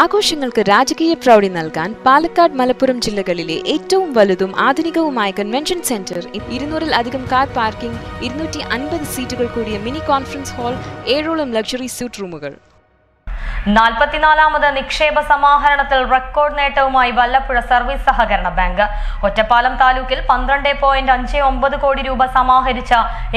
ആഘോഷങ്ങൾക്ക് രാജകീയ പ്രൗഢി നൽകാൻ പാലക്കാട് മലപ്പുറം ജില്ലകളിലെ ഏറ്റവും വലുതും ആധുനികവുമായ കൺവെൻഷൻ സെന്റർ ഇരുന്നൂറിൽ അധികം കാർ പാർക്കിംഗ് ഇരുന്നൂറ്റി അൻപത് സീറ്റുകൾ കൂടിയ മിനി കോൺഫറൻസ് ഹാൾ ഏഴോളം ലക്ഷറി സ്യൂട്ട് റൂമുകൾ. നാൽപ്പത്തിനാലാമത് നിക്ഷേപ സമാഹരണത്തിൽ റെക്കോർഡ് നേട്ടവുമായി വല്ലപ്പുഴ സർവീസ് സഹകരണ ബാങ്ക്. ഒറ്റപ്പാലം താലൂക്കിൽ പന്ത്രണ്ട് പോയിന്റ് അഞ്ച് ഒമ്പത് കോടി രൂപ സമാഹരിച്ച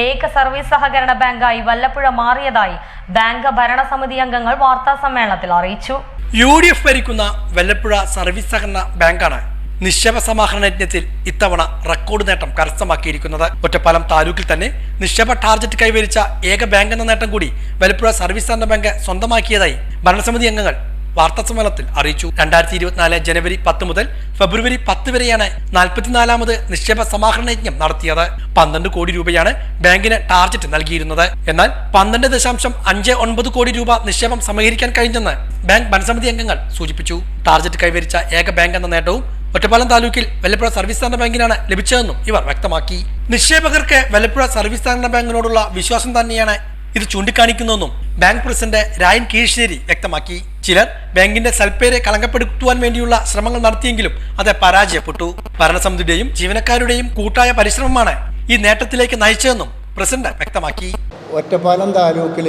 ഏക സർവീസ് സഹകരണ ബാങ്കായി വല്ലപ്പുഴ മാറിയതായി ബാങ്ക് ഭരണസമിതി അംഗങ്ങൾ വാർത്താ സമ്മേളനത്തിൽ അറിയിച്ചു. യു ഡി എഫ് ഭരിക്കുന്ന വല്ലപ്പുഴ സർവീസ് സഹകരണ ബാങ്കാണ് നിക്ഷേപ സമാഹരണ യജ്ഞത്തിൽ ഇത്തവണ റെക്കോർഡ് നേട്ടം കരസ്ഥമാക്കിയിരിക്കുന്നത്. ഒറ്റപ്പാലം താലൂക്കിൽ തന്നെ നിക്ഷേപ ടാർജറ്റ് കൈവരിച്ച ഏക ബാങ്ക് എന്ന നേട്ടം കൂടി വല്ലപ്പുഴ സർവീസ് സഹകരണ ബാങ്ക് സ്വന്തമാക്കിയതായി ഭരണസമിതി അംഗങ്ങൾ വാർത്താ സമ്മേളനത്തിൽ അറിയിച്ചു. രണ്ടായിരത്തി ഇരുപത്തിനാല് ജനുവരി പത്ത് മുതൽ ഫെബ്രുവരി പത്ത് വരെയാണ് നാൽപ്പത്തിനാലാമത് നിക്ഷേപ സമാഹരണ യജ്ഞം നടത്തിയത്. പന്ത്രണ്ട് കോടി രൂപയാണ് ബാങ്കിന് ടാർജറ്റ് നൽകിയിരുന്നത്. എന്നാൽ പന്ത്രണ്ട് ദശാംശം അഞ്ച് ഒൻപത് കോടി രൂപ നിക്ഷേപം സമാഹരിക്കാൻ കഴിഞ്ഞെന്ന് ബാങ്ക് ഭരണസമിതി അംഗങ്ങൾ സൂചിപ്പിച്ചു. ടാർജറ്റ് കൈവരിച്ച ഏക ബാങ്ക് എന്ന നേട്ടവും ഒറ്റപ്പാലം താലൂക്കിൽ വല്ലപ്പുഴ സർവീസ് സഹകരണ ബാങ്കിനാണ് ലഭിച്ചതെന്നും ഇവർ വ്യക്തമാക്കി. നിക്ഷേപകർക്ക് വല്ലപ്പുഴ സർവീസ് സഹകരണ ബാങ്കിനോടുള്ള വിശ്വാസം തന്നെയാണ് ഇത് ചൂണ്ടിക്കാണിക്കുന്നതെന്നും ബാങ്ക് പ്രസിഡന്റ് രായൻ കീഴ്ശ്ശേരി വ്യക്തമാക്കി. ചിലർ ബാങ്കിന്റെ സൽപ്പേരെ കളങ്കപ്പെടുത്തുവാൻ വേണ്ടിയുള്ള ശ്രമങ്ങൾ നടത്തിയെങ്കിലും അത് പരാജയപ്പെട്ടു. ഭരണസമിതിയുടെയും ജീവനക്കാരുടെയും കൂട്ടായ പരിശ്രമമാണ് ഈ നേട്ടത്തിലേക്ക് നയിച്ചതെന്നും പ്രസിഡന്റ് വ്യക്തമാക്കി. ഒറ്റപ്പാലം താലൂക്കിൽ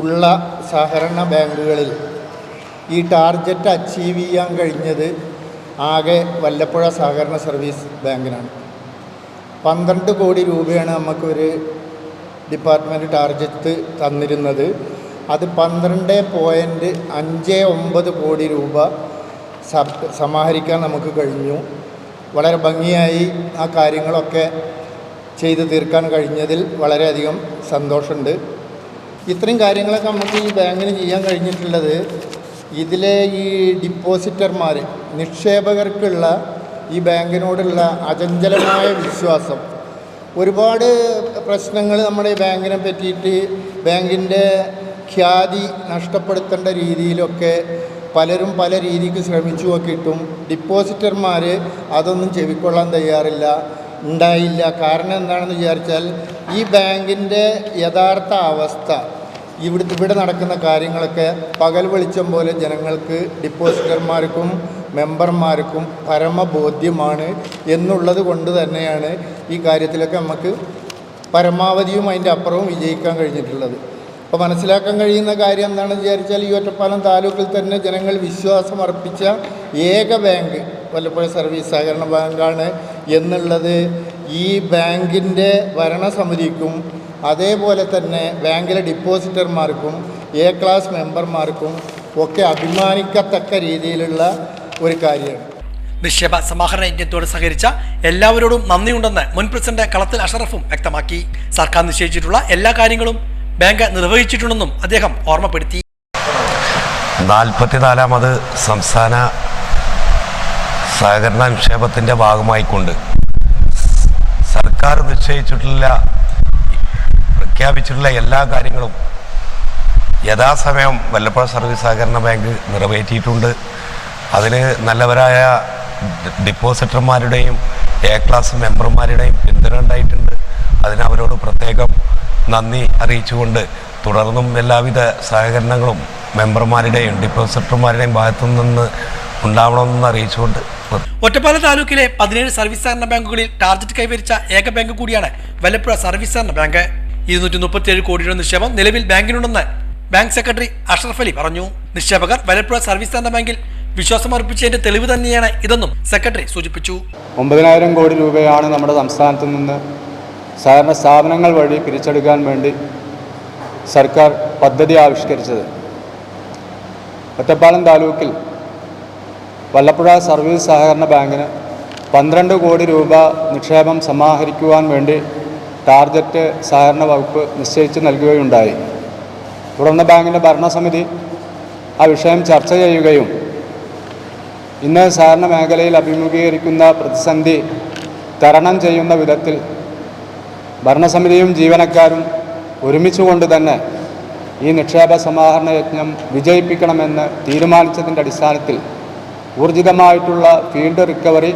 ഉള്ള സഹകരണ ബാങ്കുകളിൽ ഈ ടാർഗറ്റ് അച്ചീവ് ചെയ്യാൻ കഴിഞ്ഞത് ആകെ വല്ലപ്പുഴ സഹകരണ സർവീസ് ബാങ്കിനാണ്. പന്ത്രണ്ട് കോടി രൂപയാണ് നമുക്കൊരു ഡിപ്പാർട്ട്മെന്റ് ടാർഗറ്റ് തന്നിരുന്നത്. അത് പന്ത്രണ്ട് പോയിന്റ് അഞ്ച് ഒമ്പത് കോടി രൂപ സമാഹരിക്കാൻ നമുക്ക് കഴിഞ്ഞു. വളരെ ഭംഗിയായി ആ കാര്യങ്ങളൊക്കെ ചെയ്തു തീർക്കാൻ കഴിഞ്ഞതിൽ വളരെയധികം സന്തോഷമുണ്ട്. ഇത്രയും കാര്യങ്ങളൊക്കെ നമുക്ക് ഈ ബാങ്കിന് ചെയ്യാൻ കഴിഞ്ഞിട്ടുള്ളത് ഇതിലെ ഈ ഡിപ്പോസിറ്റർമാർ നിക്ഷേപകർക്കുള്ള ഈ ബാങ്കിനോടുള്ള അചഞ്ചലമായ വിശ്വാസം. ഒരുപാട് പ്രശ്നങ്ങൾ നമ്മുടെ ബാങ്കിനെ പറ്റിയിട്ട് ബാങ്കിന്റെ ഖ്യാതി നഷ്ടപ്പെടുത്തേണ്ട രീതിയിലൊക്കെ പലരും പല രീതിക്ക് ശ്രമിച്ചു നോക്കിയിട്ടും ഡിപ്പോസിറ്റർമാർ അതൊന്നും ചെവിക്കൊള്ളാൻ തയ്യാറില്ല ഉണ്ടായില്ല. കാരണം എന്താണെന്ന് വിചാരിച്ചാൽ ഈ ബാങ്കിന്റെ യഥാർത്ഥ അവസ്ഥ ഇവിടുത്തെ ഇവിടെ നടക്കുന്ന കാര്യങ്ങളൊക്കെ പകൽ വെളിച്ചം പോലെ ജനങ്ങൾക്ക് ഡിപ്പോസിറ്റർമാർക്കും മെമ്പർമാർക്കും പരമബോധ്യമാണ് എന്നുള്ളത് കൊണ്ട് തന്നെയാണ് ഈ കാര്യത്തിലൊക്കെ നമുക്ക് പരമാവധിയും അതിന്റെ അപ്പുറവും വിജയിക്കാൻ കഴിഞ്ഞിട്ടുള്ളത്. അപ്പോൾ മനസ്സിലാക്കാൻ കഴിയുന്ന കാര്യം എന്താണെന്ന് വിചാരിച്ചാൽ ഈ ഒറ്റപ്പാലം താലൂക്കിൽ തന്നെ ജനങ്ങൾ വിശ്വാസം അർപ്പിച്ച ഏക ബാങ്ക് വല്ലപ്പുഴ സർവീസ് സഹകരണ ബാങ്കാണ് എന്നുള്ളത് ഈ ബാങ്കിന്റെ ഭരണസമിതിക്കും അതേപോലെ തന്നെ ബാങ്കിലെ ഡിപ്പോസിറ്റർമാർക്കും എ ക്ലാസ് മെമ്പർമാർക്കും ഒക്കെ അഭിമാനിക്കത്തക്ക രീതിയിലുള്ള ഒരു കാര്യമാണ്. നിക്ഷേപ സമാഹരണ യജ്ഞത്തോട് സഹകരിച്ച എല്ലാവരോടും നന്ദിയുണ്ടെന്ന് മുൻ പ്രസിഡന്റ് കളത്തിൽ അഷറഫും വ്യക്തമാക്കി. സർക്കാർ നിശ്ചയിച്ചിട്ടുള്ള എല്ലാ കാര്യങ്ങളും ബാങ്ക് നിർവഹിച്ചിട്ടുണ്ടെന്നും അദ്ദേഹം ഓർമ്മപ്പെടുത്തി. നാൽപ്പത്തിനാലാമത് സംസ്ഥാന സഹകരണ നിക്ഷേപത്തിന്റെ ഭാഗമായിക്കൊണ്ട് സർക്കാർ നിശ്ചയിച്ചിട്ടുള്ള പ്രഖ്യാപിച്ചിട്ടുള്ള എല്ലാ കാര്യങ്ങളും യഥാസമയം വല്ലപ്പുഴ സർവീസ് സഹകരണ ബാങ്ക് നിറവേറ്റിയിട്ടുണ്ട്. അതിന് നല്ലവരായ ഡിപ്പോസിറ്റർമാരുടെയും എ ക്ലാസ് മെമ്പർമാരുടെയും പിന്തുണ ഉണ്ടായിട്ടുണ്ട്. അതിന് അവരോട് പ്രത്യേകം നന്ദി അറിയിച്ചുകൊണ്ട് തുടർന്നും എല്ലാവിധ സഹകരണങ്ങളും മെമ്പർമാരുടെയും ഡിപ്പോസിറ്റർമാരുടെയും ഭാഗത്തു നിന്ന് ഉണ്ടാവണമെന്ന് അറിയിച്ചുകൊണ്ട് ഒറ്റപ്പാല താലൂക്കിലെ പതിനേഴ് സർവീസ് സഹകരണ ബാങ്കുകളിൽ ടാർജറ്റ് കൈവരിച്ച ഏക ബാങ്ക് കൂടിയാണ് വല്ലപ്പുഴ സർവീസ് സഹകരണ ബാങ്ക്. ഇരുന്നൂറ്റി മുപ്പത്തിയേഴ് കോടിയുടെ നിക്ഷേപം നിലവിൽ ബാങ്കിനുണ്ടെന്ന് ബാങ്ക് സെക്രട്ടറി അഷറഫ് അലി പറഞ്ഞു. നിക്ഷേപകർ വല്ലപ്പുഴ സർവീസ് സഹകരണ ബാങ്കിൽ വിശ്വാസമർപ്പിച്ചതിന്റെ തെളിവ് തന്നെയാണ് ഇതെന്നും സെക്രട്ടറി സൂചിപ്പിച്ചു. ഒമ്പതിനായിരം കോടി രൂപയാണ് നമ്മുടെ സംസ്ഥാനത്ത് നിന്ന് സഹകരണ സ്ഥാപനങ്ങൾ വഴി പിരിച്ചെടുക്കാൻ വേണ്ടി സർക്കാർ പദ്ധതി ആവിഷ്കരിച്ചത്. ഒറ്റപ്പാലം താലൂക്കിൽ വല്ലപ്പുഴ സർവീസ് സഹകരണ ബാങ്കിന് പന്ത്രണ്ട് കോടി രൂപ നിക്ഷേപം സമാഹരിക്കുവാൻ വേണ്ടി ടാർഗറ്റ് സഹകരണ വകുപ്പ് നിശ്ചയിച്ച് നൽകുകയുണ്ടായി. തുടർന്ന് ബാങ്കിന്റെ ഭരണസമിതി ആ വിഷയം ചർച്ച ചെയ്യുകയും ഇന്ന് സഹകരണ മേഖലയിൽ അഭിമുഖീകരിക്കുന്ന പ്രതിസന്ധി തരണം ചെയ്യുന്ന വിധത്തിൽ ഭരണസമിതിയും ജീവനക്കാരും ഒരുമിച്ചുകൊണ്ട് തന്നെ ഈ നിക്ഷേപ സമാഹരണ യജ്ഞം വിജയിപ്പിക്കണമെന്ന് തീരുമാനിച്ചതിന്റെ അടിസ്ഥാനത്തിൽ ഊർജിതമായിട്ടുള്ള ഫീൽഡ് റിക്കവറി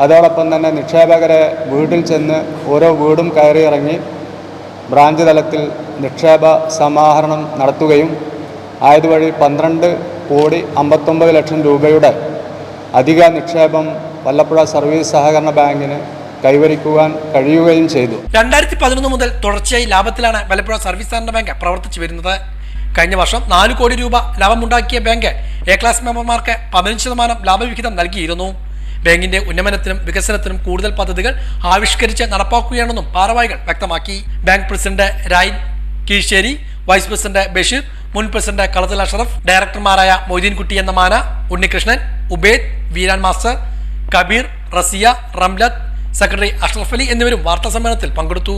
അതോടൊപ്പം തന്നെ നിക്ഷേപകരെ വീട്ടിൽ ചെന്ന് ഓരോ വീടും കയറിയിറങ്ങി ബ്രാഞ്ച് തലത്തിൽ നിക്ഷേപ സമാഹരണം നടത്തുകയും ആയതുവഴി പന്ത്രണ്ട് കോടി അമ്പത്തൊമ്പത് ലക്ഷം രൂപയുടെ അധിക നിക്ഷേപം വല്ലപ്പുഴ സർവീസ് സഹകരണ ബാങ്കിന് കൈവരിക്കുവാൻ കഴിയുകയും ചെയ്തു. രണ്ടായിരത്തി പതിനൊന്ന് മുതൽ തുടർച്ചയായി ലാഭത്തിലാണ് വല്ലപ്പുഴ സർവീസ് സഹകരണ ബാങ്ക് പ്രവർത്തിച്ചു വരുന്നത്. കഴിഞ്ഞ വർഷം നാല് കോടി രൂപ ലാഭമുണ്ടാക്കിയ ബാങ്ക് എ ക്ലാസ് മെമ്പർമാർക്ക് പതിനഞ്ച് ശതമാനം ലാഭവിഹിതം നൽകിയിരുന്നു. ബാങ്കിന്റെ ഉന്നമനത്തിനും വികസനത്തിനും കൂടുതൽ പദ്ധതികൾ ആവിഷ്കരിച്ച് നടപ്പാക്കുകയാണെന്നും ഭാരവാഹികൾ വ്യക്തമാക്കി. Bank president Rayan Kizhisseri vice president Basheer മുൻ പ്രസിഡന്റ് കളത്തിൽ അഷറഫ് ഡയറക്ടർമാരായ മൊയ്തീൻകുട്ടി എന്ന മാന ഉണ്ണികൃഷ്ണൻ ഉബേദ് വീരാൻ മാസ്റ്റർ കബീർ റസിയ റംലത്ത് സെക്രട്ടറി അഷ്റഫ് അലി എന്നിവരും വാർത്താ സമ്മേളനത്തിൽ പങ്കെടുത്തു.